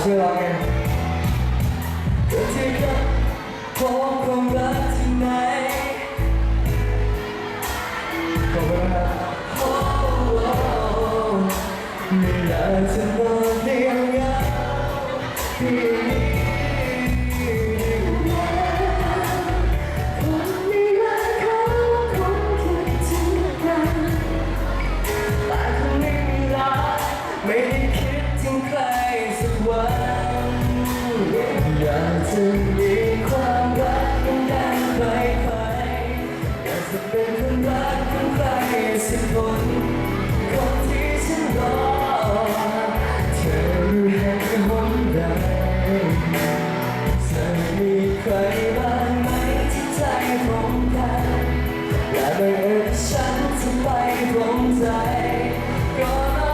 เชื่อไงเธอที่รักพบความรักที่ไหนขอบคุณครัอไม่อยากจะบอกเพียงแค่ อยากจะมีความรักกันไปไปอยากจะเป็นคนรักขอใครสักคนคนที่ฉันรอเธออยู่ห่งหดเธอมีใครบ้างไหมที่ใจตรงกันและบังเอิฉันจะไปตรงใจก็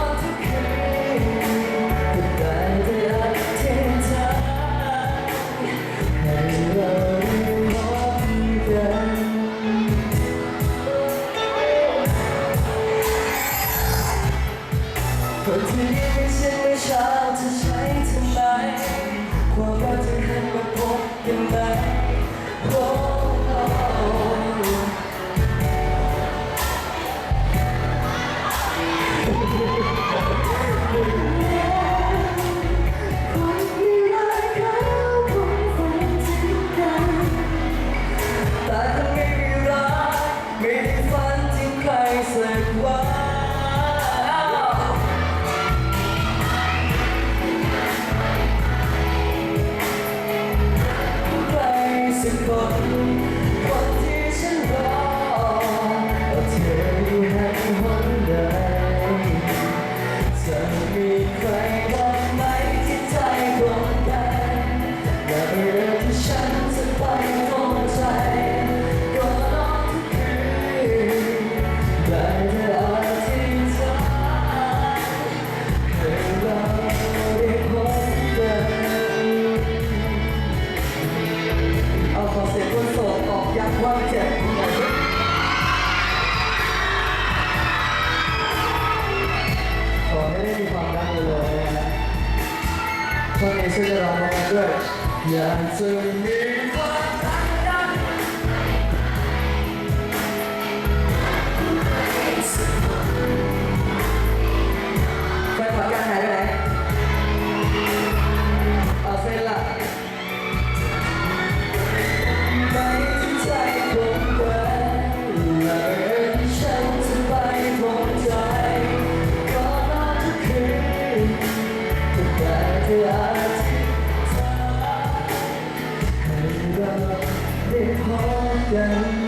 ข้งในช่ยเร้ยอยวาขอการหายเาลักไจผมไวันจะไปคแต่เ Yeah.